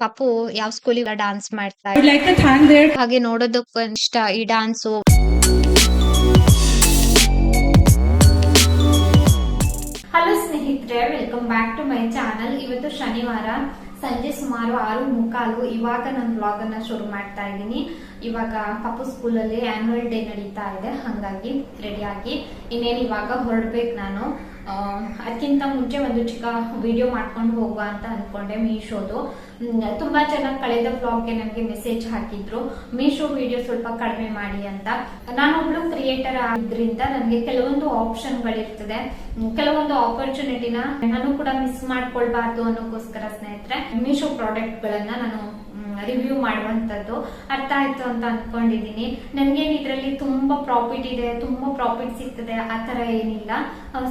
ಪಾಪು ಯಾವ ಸ್ಕೂಲಿಗೆ ಡಾನ್ಸ್ ಮಾಡ್ತಾ ಹಾಗೆ ನೋಡೋದಕ್ಕೂ ಇಷ್ಟ ಈ ಡಾನ್ಸು ಹಲೋ ಸ್ನೇಹಿತರೆ welcome back to my channel ಇವತ್ತು ಶನಿವಾರ ಸಂಜೆ ಸುಮಾರು ಆರು ಮುಕ್ಕಾಲು ಇವಾಗ ನಾನು ಬ್ಲಾಗ್ ಅನ್ನ ಶುರು ಮಾಡ್ತಾ ಇದ್ದೀನಿ. ಇವಾಗ ಪಪ್ಪು ಸ್ಕೂಲಲ್ಲಿ ಆನ್ಯುವಲ್ ಡೇ ನಡೀತಾ ಇದೆ, ಹಾಗಾಗಿ ರೆಡಿಯಾಗಿ ಇನ್ನೇನು ಇವಾಗ ಹೊರಡ್ಬೇಕು ನಾನು. ಅದಕ್ಕಿಂತ ಮುಂಚೆ ಒಂದು ಚಿಕ್ಕ ವಿಡಿಯೋ ಮಾಡ್ಕೊಂಡು ಹೋಗುವ ಅಂತ ಅನ್ಕೊಂಡೆ ಮೀಶೋದು. ತುಂಬಾ ಜನ ಕಳೆದ ಬ್ಲಾಗ್ಗೆ ನನಗೆ ಮೆಸೇಜ್ ಹಾಕಿದ್ರು. ಮೀಶೋ ವಿಡಿಯೋ ಸ್ವಲ್ಪ ಕಡಿಮೆ ಮಾಡಿ ಅಂತ. ನಾನೊಬ್ಳು ಕ್ರಿಯೇಟರ್ ಆಗಿದ್ರಿಂದ ನನಗೆ ಕೆಲವೊಂದು ಆಪ್ಷನ್ಗಳಿರ್ತದೆ ಗಳಿರ್ತದೆ ಕೆಲವೊಂದು ಆಪರ್ಚುನಿಟಿನ ನಾನು ಕೂಡ ಮಿಸ್ ಮಾಡ್ಕೊಳ್ಬಾರ್ದು ಅನ್ನೋಕ್ಕೋಸ್ಕರ ಸ್ನೇಹಿತರೆ, ಮೀಶೋ ಪ್ರಾಡಕ್ಟ್ ಗಳನ್ನ ನಾನು ರಿವ್ಯೂ ಮಾಡುವಂತದ್ದು ಅರ್ಥ ಆಯ್ತು ಅಂತ ಅನ್ಕೊಂಡಿದೀನಿ ನನ್ಗೇನ್ ಇದ್ರಲ್ಲಿ ತುಂಬಾ ಪ್ರಾಫಿಟ್ ಇದೆ, ತುಂಬಾ ಪ್ರಾಫಿಟ್ ಸಿಗ್ತದೆ, ಆ ತರ ಏನಿಲ್ಲ.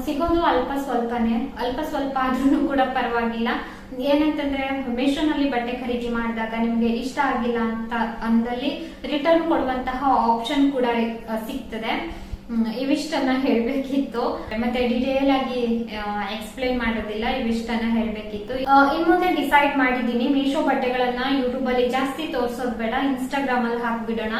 ಸಿಗೋದು ಅಲ್ಪ ಸ್ವಲ್ಪನೇ. ಅಲ್ಪ ಸ್ವಲ್ಪ ಆದ್ರೂ ಕೂಡ ಪರವಾಗಿಲ್ಲ. ಏನಂತಂದ್ರೆ ಮೇಶೋನಲ್ಲಿ ಬಟ್ಟೆ ಖರೀದಿ ಮಾಡಿದಾಗ ನಿಮ್ಗೆ ಇಷ್ಟ ಆಗಿಲ್ಲ ಅಂತ ಅಂದಲ್ಲಿ ರಿಟರ್ನ್ ಕೊಡುವಂತಹ ಆಪ್ಷನ್ ಕೂಡ ಸಿಗ್ತದೆ. ಇವಿಷ್ಟನ್ನ ಹೇಳ್ಬೇಕಿತ್ತು. ಮತ್ತೆ ಡಿಟೇಲ್ ಆಗಿ ಎಕ್ಸ್ಪ್ಲೈನ್ ಮಾಡೋದಿಲ್ಲ ಇವಿಷ್ಟನ್ನ ಹೇಳ್ಬೇಕಿತ್ತು. ಇನ್ ಮುಂದೆ ಡಿಸೈಡ್ ಮಾಡಿದೀನಿ ಮೀಶೋ ಬಟ್ಟೆಗಳನ್ನ ಯೂಟ್ಯೂಬ್ ಅಲ್ಲಿ ಜಾಸ್ತಿ ತೋರ್ಸೋದ್ ಬೇಡ ಇನ್ಸ್ಟಾಗ್ರಾಮ್ ಅಲ್ಲಿ ಹಾಕ್ಬಿಡೋಣ.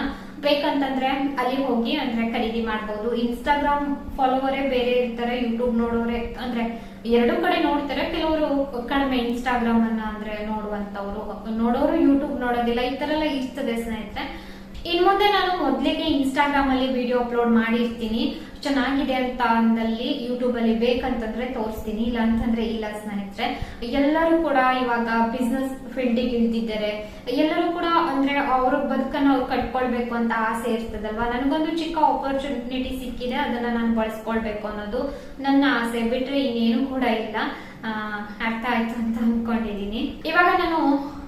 ಬೇಕಂತಂದ್ರೆ ಅಲ್ಲಿ ಹೋಗಿ, ಅಂದ್ರೆ ಖರೀದಿ ಮಾಡ್ಬೋದು. ಇನ್ಸ್ಟಾಗ್ರಾಮ್ ಫಾಲೋವರೇ ಬೇರೆ ಇರ್ತಾರೆ ಯೂಟ್ಯೂಬ್ ನೋಡೋರೆ, ಅಂದ್ರೆ ಎರಡು ಕಡೆ ನೋಡ್ತಾರೆ. ಕೆಲವರು ಕಡಿಮೆ ಇನ್ಸ್ಟಾಗ್ರಾಮ್ ಅನ್ನ, ಅಂದ್ರೆ ನೋಡುವಂತವ್ರು ನೋಡೋರು ಯೂಟ್ಯೂಬ್ ನೋಡೋದಿಲ್ಲ. ಈ ತರ ಎಲ್ಲ ಇರ್ತದೆ ಸ್ನೇಹಿತರೆ. ಇನ್ ಮುಂದೆ ನಾನು ಮೊದ್ಲಿಗೆ ಇನ್ಸ್ಟಾಗ್ರಾಮ್ ಅಲ್ಲಿ ವಿಡಿಯೋ ಅಪ್ಲೋಡ್ ಮಾಡಿರ್ತೀನಿ. ಚೆನ್ನಾಗಿದೆ ಅಂತ ಅಂದಲ್ಲಿ ಯೂಟ್ಯೂಬ್ ಅಲ್ಲಿ ಬೇಕಂತಂದ್ರೆ ತೋರಿಸ್ತೀನಿ. ಇಲ್ಲ ಅಂತಂದ್ರೆ ಇಲ್ಲ ಸ್ನೇಹಿತರೆ. ಎಲ್ಲರೂ ಕೂಡ ಇವಾಗ ಬಿಸ್ನೆಸ್ ಫೀಲ್ಡಿಗೆ ಇಳಿದಿದ್ದಾರೆ. ಎಲ್ಲರೂ ಕೂಡ ಅಂದ್ರೆ ಅವ್ರ ಬದುಕನ್ನ ಅವ್ರು ಕಟ್ಕೊಳ್ಬೇಕು ಅಂತ ಆಸೆ ಇರ್ತದಲ್ವಾ? ನನಗೊಂದು ಚಿಕ್ಕ ಆಪರ್ಚುನಿಟಿ ಸಿಕ್ಕಿದೆ. ಅದನ್ನ ನಾನು ಬಳಸ್ಕೊಳ್ಬೇಕು ಅನ್ನೋದು ನನ್ನ ಆಸೆ. ಬಿಟ್ರೆ ಇನ್ನೇನು ಕೂಡ ಇಲ್ಲ. ಅರ್ಥ ಆಯ್ತು ಅಂತ ಅನ್ಕೊಂಡಿದೀನಿ ಇವಾಗ ನಾನು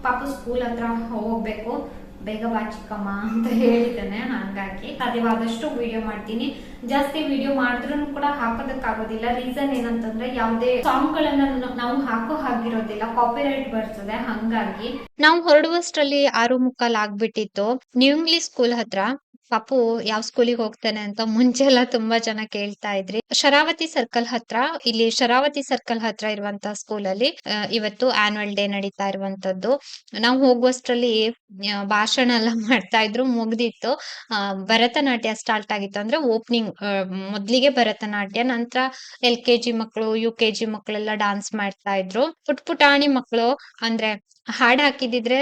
ಪಾಪು ಸ್ಕೂಲ್ ಹತ್ರ ಹೋಗ್ಬೇಕು. ಬೇಗ ಬಾ ಅಂತ ಹೇಳಿದ್ದಾನೆ ಹಂಗಾಗಿ. ಸಾಧ್ಯವಾದಷ್ಟು ವಿಡಿಯೋ ಮಾಡ್ತೀನಿ. ಜಾಸ್ತಿ ವಿಡಿಯೋ ಮಾಡಿದ್ರು ಕೂಡ ಹಾಕೋದಕ್ಕಾಗೋದಿಲ್ಲ. ರೀಸನ್ ಏನಂತಂದ್ರೆ ಯಾವ್ದೇ ಸಾಂಗ್ ಗಳನ್ನ ನಾವು ಹಾಕೋ ಹಾಗಿರೋದಿಲ್ಲ. ಕಾಪಿರೈಟ್ ಬರ್ತದೆ, ಹಂಗಾಗಿ. ನಾವು ಹೊರಡುವಷ್ಟರಲ್ಲಿ ಆರು ಮುಕ್ಕಾಲ್ ಆಗ್ಬಿಟ್ಟಿತ್ತು. ನ್ಯೂ ಇಂಗ್ಲಿಷ್ ಸ್ಕೂಲ್ ಹತ್ರ ಪಾಪು ಯಾವ ಸ್ಕೂಲಿಗೆ ಹೋಗ್ತಾನೆ ಅಂತ ಮುಂಚೆ ಎಲ್ಲ ತುಂಬಾ ಜನ ಕೇಳ್ತಾ ಇದ್ರಿ. ಶರಾವತಿ ಸರ್ಕಲ್ ಹತ್ರ, ಇಲ್ಲಿ ಶರಾವತಿ ಸರ್ಕಲ್ ಹತ್ರ ಇರುವಂತ ಸ್ಕೂಲ್ ಅಲ್ಲಿ ಇವತ್ತು ಆನ್ಯುವಲ್ ಡೇ ನಡೀತಾ ಇರುವಂತದ್ದು. ನಾವು ಹೋಗುವಷ್ಟರಲ್ಲಿ ಭಾಷಣ ಎಲ್ಲ ಮಾಡ್ತಾ ಇದ್ರು, ಮುಗ್ದಿತ್ತು. ಭರತನಾಟ್ಯ ಸ್ಟಾರ್ಟ್ ಆಗಿತ್ತು ಅಂದ್ರೆ ಓಪನಿಂಗ್ ಮೊದ್ಲಿಗೆ ಭರತನಾಟ್ಯ, ನಂತರ ಎಲ್ ಕೆ ಜಿ ಮಕ್ಕಳು ಯು ಕೆ ಜಿ ಮಕ್ಕಳೆಲ್ಲ ಡಾನ್ಸ್ ಮಾಡ್ತಾ ಇದ್ರು. ಪುಟ್ ಪುಟಾಣಿ ಮಕ್ಕಳು ಅಂದ್ರೆ ಹಾಡ್ ಹಾಕಿದಿದ್ರೆ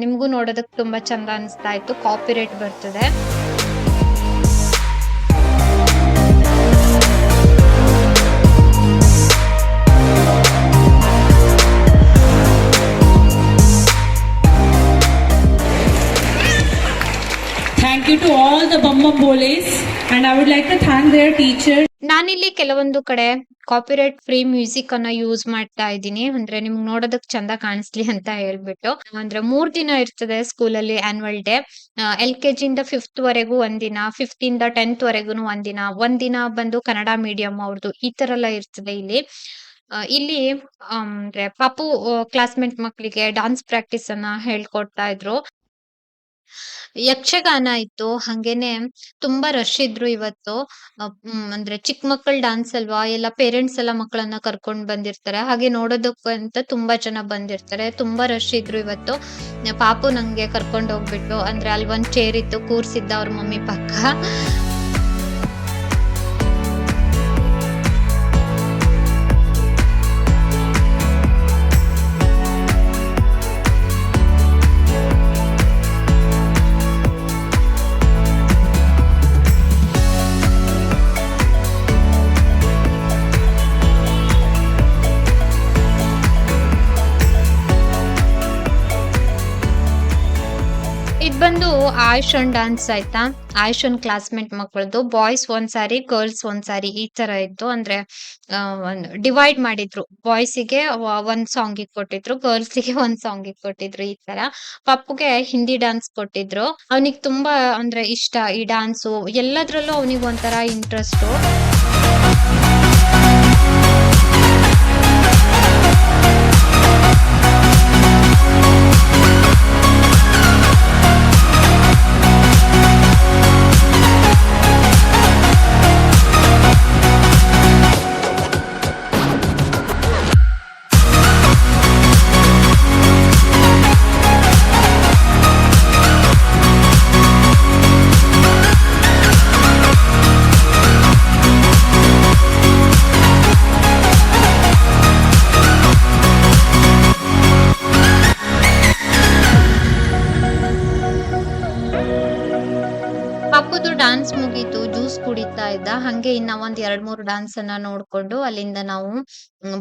ನಿಮ್ಗೂ ನೋಡೋದಕ್ ತುಂಬಾ ಚಂದ ಅನಿಸ್ತಾ ಇತ್ತು ಕಾಪಿರೇಟ್ ಬರ್ತದೆ. The Bum Bum Boles, and I would like to thank their teachers. ನಾನಿಲ್ಲಿ ಕೆಲವೊಂದು ಕಡೆ ಕಾಪಿರೈಟ್ ಫ್ರೀ ಮ್ಯೂಸಿಕ್ ಅನ್ನ ಯೂಸ್ ಮಾಡ್ತಾ ಇದ್ದೀನಿ. ಅಂದ್ರೆ ನಿಮ್ಗೆ ನೋಡೋದಕ್ ಚಂದ ಕಾಣಿಸ್ಲಿ ಅಂತ ಹೇಳ್ಬಿಟ್ಟು. ಅಂದ್ರೆ ಮೂರ್ ದಿನ ಇರ್ತದೆ ಸ್ಕೂಲಲ್ಲಿ ಆನ್ಯುವಲ್ ಡೇ ಎಲ್ ಕೆ ಇಂದ ಫಿಫ್ತ್ ವರೆಗೂ ಒಂದಿನ ಫಿಫ್ತ್ ಇಂದ ಟೆಂತ್ ವರೆಗೂ ಒಂದಿನ ಒಂದಿನ ಬಂದು ಕನ್ನಡ ಮೀಡಿಯಂ ಅವ್ರದ್ದು ಈ ತರ ಎಲ್ಲ ಇರ್ತದೆ ಇಲ್ಲಿ. ಇಲ್ಲಿ ಅಂದ್ರೆ ಪಾಪು ಕ್ಲಾಸ್ಮೇಟ್ ಮಕ್ಕಳಿಗೆ ಡಾನ್ಸ್ ಪ್ರಾಕ್ಟೀಸ್ ಅನ್ನ ಹೇಳ್ಕೊಡ್ತಾ ಇದ್ರು. ಯಕ್ಷಗಾನ ಇತ್ತು, ಹಂಗೇನೆ ತುಂಬಾ ರಶ್ ಇದ್ರು ಇವತ್ತು. ಅಂದ್ರೆ ಚಿಕ್ಕ ಮಕ್ಕಳ ಡಾನ್ಸ್ ಅಲ್ವಾ, ಎಲ್ಲ ಪೇರೆಂಟ್ಸ್ ಎಲ್ಲ ಮಕ್ಕಳನ್ನ ಕರ್ಕೊಂಡ್ ಬಂದಿರ್ತಾರೆ. ಹಾಗೆ ನೋಡೋದಕ್ಕಂತ ತುಂಬಾ ಜನ ಬಂದಿರ್ತಾರೆ. ತುಂಬಾ ರಶ್ ಇದ್ರು ಇವತ್ತು. ಪಾಪು ನಂಗೆ ಕರ್ಕೊಂಡು ಹೋಗ್ಬಿಟ್ಟು ಅಂದ್ರೆ ಅಲ್ಲಿ ಒಂದ್ ಚೇರ್ ಇತ್ತು, ಕೂರ್ಸಿದ್ದ ಅವ್ರ ಮಮ್ಮಿ ಪಕ್ಕ. ಆಯುಷನ್ ಡಾನ್ಸ್ ಆಯ್ತಾ? ಆಯುಷನ್ ಕ್ಲಾಸ್ಮೇಟ್ ಮಕ್ಕಳದು ಬಾಯ್ಸ್ ಒಂದ್ ಸಾರಿ, ಗರ್ಲ್ಸ್ ಒಂದ್ ಸಾರಿ ಈ ತರ ಇತ್ತು. ಅಂದ್ರೆ ಡಿವೈಡ್ ಮಾಡಿದ್ರು. ಬಾಯ್ಸಿಗೆ ಒಂದ್ ಸಾಂಗ್ ಕೊಟ್ಟಿದ್ರು ಗರ್ಲ್ಸ್ಗೆ ಒಂದ್ ಸಾಂಗ್ ಕೊಟ್ಟಿದ್ರು ಈ ತರ. ಪಪ್ಪುಗೆ ಹಿಂದಿ ಡಾನ್ಸ್ ಕೊಟ್ಟಿದ್ರು. ಅವನಿಗೆ ತುಂಬಾ, ಅಂದ್ರೆ ಇಷ್ಟ ಈ ಡಾನ್ಸು. ಎಲ್ಲದ್ರಲ್ಲೂ ಅವನಿಗೆ ಒಂಥರ ಇಂಟ್ರೆಸ್ಟ್ ಇದ್ದ ಹಂಗೆ ಇನ್ನ ಒಂದ್ ಎರಡ್ ಮೂರ್ ಡಾನ್ಸ್ ಅನ್ನ ನೋಡ್ಕೊಂಡು ಅಲ್ಲಿಂದ ನಾವು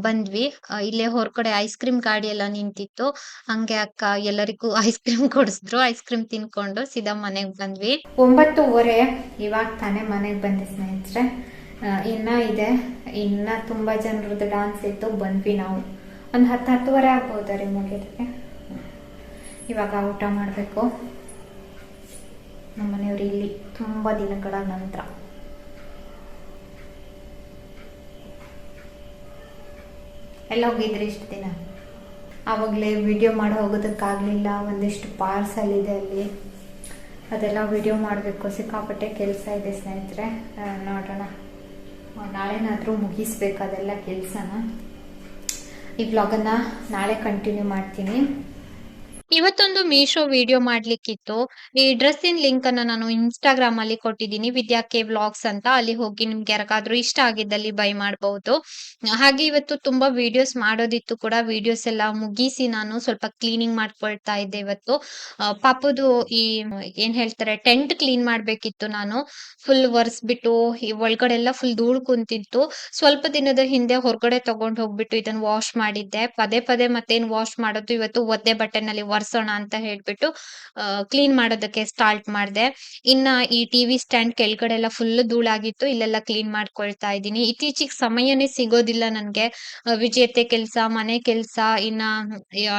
ಬಂದ್ವಿ. ಇಲ್ಲೇ ಹೊರಗಡೆ ಐಸ್ ಕ್ರೀಮ್ ಗಾಡಿ ಎಲ್ಲ ನಿಂತಿತ್ತು. ಹಂಗೆ ಅಕ್ಕ ಎಲ್ಲರಿಗೂ ಐಸ್ ಕ್ರೀಮ್ ಕೊಡಿಸಿದ್ರು. ಐಸ್ ಕ್ರೀಮ್ ತಿನ್ಕೊಂಡು ಸೀದಾ ಮನೆಗ್ ಬಂದ್ವಿ. ಒಂಬತ್ತುವರೆ ಇವಾಗ ತಾನೇ ಮನೆಗ್ ಬಂದೆ ಸ್ನೇಹಿತರೆ. ಇನ್ನ ಇದೆ. ಇನ್ನ ತುಂಬಾ ಜನರದ್ದು ಡಾನ್ಸ್ ಇತ್ತು. ಬಂದ್ವಿ ನಾವು. ಒಂದ್ ಹತ್ತು ಹತ್ತುವರೆ ಆಗ್ಬೋದಾ ರೀ ಮುಗಿದ್ರೆ ಇವಾಗ ಊಟ ಮಾಡಬೇಕು. ನಮ್ಮ ಮನೆಯವರು ಇಲ್ಲಿ ತುಂಬಾ ದಿನಗಳ ನಂತರ ಎಲ್ಲ ಹೋಗಿದ್ರಿ ಇಷ್ಟು ದಿನ? ಆವಾಗಲೇ ವಿಡಿಯೋ ಮಾಡಿ ಹೋಗೋದಕ್ಕಾಗಲಿಲ್ಲ, ಒಂದಿಷ್ಟು ಪಾರ್ಸಲ್ ಇದೆ ಅಲ್ಲಿ. ಅದೆಲ್ಲ ವಿಡಿಯೋ ಮಾಡಬೇಕು, ಸಿಕ್ಕಾಪಟ್ಟೆ ಕೆಲಸ ಇದೆ ಸ್ನೇಹಿತರೆ. ನೋಡೋಣ. ನಾಳೆನಾದರೂ ಮುಗಿಸ್ಬೇಕು ಅದೆಲ್ಲ ಕೆಲಸನ. ಈ ವ್ಲಾಗನ್ನು ನಾಳೆ ಕಂಟಿನ್ಯೂ ಮಾಡ್ತೀನಿ. ಇವತ್ತೊಂದು ಮೀಶೋ ವಿಡಿಯೋ ಮಾಡ್ಲಿಕ್ಕಿತ್ತು. ಈ ಡ್ರೆಸ್ಸಿನ ಲಿಂಕ್ ಅನ್ನ ನಾನು ಇನ್ಸ್ಟಾಗ್ರಾಮ್ ಅಲ್ಲಿ ಕೊಟ್ಟಿದ್ದೀನಿ. ವಿದ್ಯಾ ಕೆ ವ್ಲಾಗ್ಸ್ ಅಂತ. ಅಲ್ಲಿ ಹೋಗಿ ನಿಮ್ಗೆ ಯಾರಿಗಾದ್ರೂ ಇಷ್ಟ ಆಗಿದ್ದಲ್ಲಿ ಬೈ ಮಾಡಬಹುದು ಹಾಗೆ ಇವತ್ತು ತುಂಬಾ ವಿಡಿಯೋಸ್ ಮಾಡೋದಿತ್ತು ಕೂಡ. ವಿಡಿಯೋಸ್ ಎಲ್ಲ ಮುಗಿಸಿ ನಾನು ಸ್ವಲ್ಪ ಕ್ಲೀನಿಂಗ್ ಮಾಡ್ಕೊಳ್ತಾ ಇದ್ದೆ ಇವತ್ತು. ಪಾಪದು ಈ, ಏನ್ ಹೇಳ್ತಾರೆ ಟೆಂಟ್ ಕ್ಲೀನ್ ಮಾಡ್ಬೇಕಿತ್ತು ನಾನು. ಫುಲ್ ಒರೆಸ್ಬಿಟ್ಟು ಒಳಗಡೆ ಎಲ್ಲ ಫುಲ್ ಧೂಳ್ ಕುಂತಿತ್ತು. ಸ್ವಲ್ಪ ದಿನದ ಹಿಂದೆ ಹೊರಗಡೆ ತಗೊಂಡ್ ಹೋಗ್ಬಿಟ್ಟು ಇದನ್ನ ವಾಶ್ ಮಾಡಿದ್ದೆ. ಪದೇ ಪದೇ ಮತ್ತೇನ್ ವಾಶ್ ಮಾಡೋದು ಇವತ್ತು ಒದ್ದೆ ಬಟ್ಟೆನಲ್ಲಿ ಒರೆಸೋಣ ಅಂತ ಹೇಳ್ಬಿಟ್ಟು ಕ್ಲೀನ್ ಮಾಡೋದಕ್ಕೆ ಸ್ಟಾರ್ಟ್ ಮಾಡಿದೆ. ಇನ್ನ ಈ ಟಿವಿ ಸ್ಟ್ಯಾಂಡ್ ಕೆಳಗಡೆ ಎಲ್ಲ ಫುಲ್ ಧೂಳಾಗಿತ್ತು, ಇಲ್ಲೆಲ್ಲ ಕ್ಲೀನ್ ಮಾಡ್ಕೊಳ್ತಾ ಇದ್ದೀನಿ. ಇತ್ತೀಚಿಗೆ ಸಮಯನೇ ಸಿಗೋದಿಲ್ಲ ನನ್ಗೆ. ವಿಜೇತೆ ಕೆಲ್ಸ, ಮನೆ ಕೆಲ್ಸ, ಇನ್ನ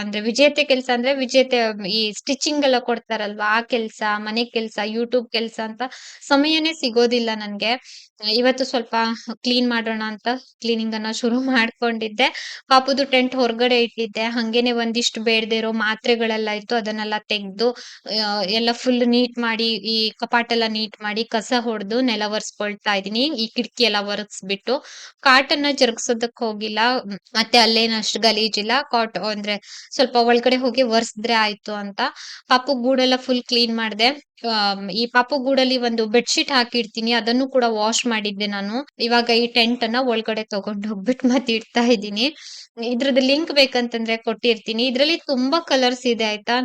ಅಂದ್ರೆ ವಿಜೇತೆ ಕೆಲ್ಸ ಅಂದ್ರೆ ವಿಜೇತೆ, ಈ ಸ್ಟಿಚಿಂಗ್ ಎಲ್ಲ ಕೊಡ್ತಾರಲ್ವಾ, ಆ ಕೆಲ್ಸ, ಮನೆ ಕೆಲ್ಸ ಯೂಟ್ಯೂಬ್ ಕೆಲ್ಸ ಅಂತ ಸಮಯನೇ ಸಿಗೋದಿಲ್ಲ ನನ್ಗೆ. ಇವತ್ತು ಸ್ವಲ್ಪ ಕ್ಲೀನ್ ಮಾಡೋಣ ಅಂತ ಕ್ಲೀನಿಂಗ್ ಅನ್ನ ಶುರು ಮಾಡ್ಕೊಂಡಿದ್ದೆ. ಪಾಪುದು ಟೆಂಟ್ ಹೊರಗಡೆ ಇಟ್ಟಿದ್ದೆ. ಹಂಗೇನೆ ಒಂದಿಷ್ಟು ಬೇಡದೆ ಇರೋ ಮಾತ್ರೆಗಳೆಲ್ಲ ಇತ್ತು, ಅದನ್ನೆಲ್ಲ ತೆಗ್ದು ಎಲ್ಲ ಫುಲ್ ನೀಟ್ ಮಾಡಿ, ಈ ಕಪಾಟೆಲ್ಲ ನೀಟ್ ಮಾಡಿ ಕಸ ಹೊಡೆದು ನೆಲ ಒರೆಸ್ಕೊಳ್ತಾ ಇದೀನಿ ಈ ಕಿಟಕಿ ಎಲ್ಲ ಒರೆಸ್ಬಿಟ್ಟು ಕಾಟನ್ನ ಜರುಗಿಸೋದಕ್ ಹೋಗಿಲ್ಲ. ಮತ್ತೆ ಅಲ್ಲೇನು ಅಷ್ಟು ಗಲೀಜಿಲ್ಲ ಕಾಟ್ ಅಂದ್ರೆ ಸ್ವಲ್ಪ ಒಳಗಡೆ ಹೋಗಿ ಒರೆಸಿದ್ರೆ ಆಯ್ತು ಅಂತ. ಪಾಪು ಗೂಡೆಲ್ಲ ಫುಲ್ ಕ್ಲೀನ್ ಮಾಡಿದೆ. ಈ ಪಾಪು ಗೂಡಲ್ಲಿ ಒಂದು ಬೆಡ್ಶೀಟ್ ಹಾಕಿರ್ತೀನಿ, ಅದನ್ನು ಕೂಡ ವಾಶ್ ಮಾಡಿದ್ದೆ ನಾನು. ಇವಾಗ ಈ ಟೆಂಟ್ ಅನ್ನ ಒಳಗಡೆ ತಗೊಂಡು ಹೋಗ್ಬಿಟ್ಟು ಮತ್ತೆ ಇಡ್ತಾ ಇದ್ದೀನಿ. ಇದ್ರದ್ದು ಲಿಂಕ್ ಬೇಕಂತಂದ್ರೆ ಕೊಟ್ಟಿರ್ತೀನಿ. ಇದ್ರಲ್ಲಿ ತುಂಬಾ ಕಲರ್ಸ್ ಇದೆ, ಆಯ್ತಾ?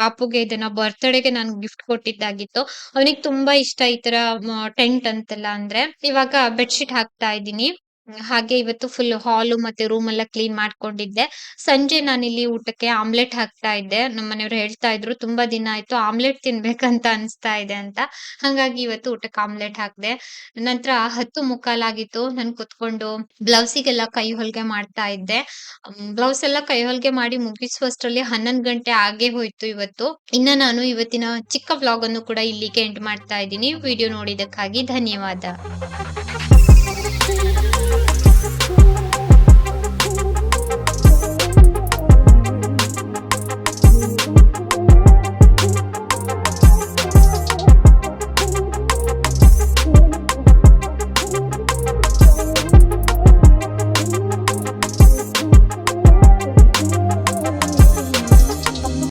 ಪಾಪುಗೆ ಇದನ್ನ ಬರ್ತ್ಡೇಗೆ ನಾನು ಗಿಫ್ಟ್ ಕೊಟ್ಟಿದ್ದಾಗಿತ್ತು. ಅವನಿಗೆ ತುಂಬಾ ಇಷ್ಟ ಈ ತರ ಟೆಂಟ್ ಅಂತೆಲ್ಲ ಅಂದ್ರೆ. ಇವಾಗ ಬೆಡ್ಶೀಟ್ ಹಾಕ್ತಾ ಇದ್ದೀನಿ. ಹಾಗೆ ಇವತ್ತು ಫುಲ್ ಹಾಲು ಮತ್ತೆ ರೂಮ್ ಎಲ್ಲ ಕ್ಲೀನ್ ಮಾಡ್ಕೊಂಡಿದ್ದೆ. ಸಂಜೆ ನಾನಿಲ್ಲಿ ಊಟಕ್ಕೆ ಆಮ್ಲೆಟ್ ಹಾಕ್ತಾ ಇದ್ದೆ. ನಮ್ಮ ಮನೆಯವರು ಹೇಳ್ತಾ ಇದ್ರು, ತುಂಬಾ ದಿನ ಆಯ್ತು ಆಮ್ಲೆಟ್ ತಿನ್ಬೇಕಂತ ಅನ್ಸ್ತಾ ಇದೆ ಅಂತ. ಹಂಗಾಗಿ ಇವತ್ತು ಊಟಕ್ಕೆ ಆಮ್ಲೆಟ್ ಹಾಕ್ದೆ. ನಂತರ ಹತ್ತು ಮುಕ್ಕಾಲಾಗಿತ್ತು. ನಾನು ಕುತ್ಕೊಂಡು ಬ್ಲೌಸಿಗೆಲ್ಲ ಕೈ ಹೊಲಿಗೆ ಮಾಡ್ತಾ ಇದ್ದೆ. ಬ್ಲೌಸ್ ಎಲ್ಲ ಕೈ ಹೊಲಿಗೆ ಮಾಡಿ ಮುಗಿಸುವಷ್ಟರಲ್ಲಿ ಹನ್ನೊಂದು ಗಂಟೆ ಆಗೇ ಹೋಯ್ತು ಇವತ್ತು. ಇನ್ನ ನಾನು ಇವತ್ತಿನ ಚಿಕ್ಕ ವ್ಲಾಗ್ ಅನ್ನು ಕೂಡ ಇಲ್ಲಿಗೆ ಎಂಡ್ ಮಾಡ್ತಾ ಇದ್ದೀನಿ. ವಿಡಿಯೋ ನೋಡಿದಕ್ಕಾಗಿ ಧನ್ಯವಾದ.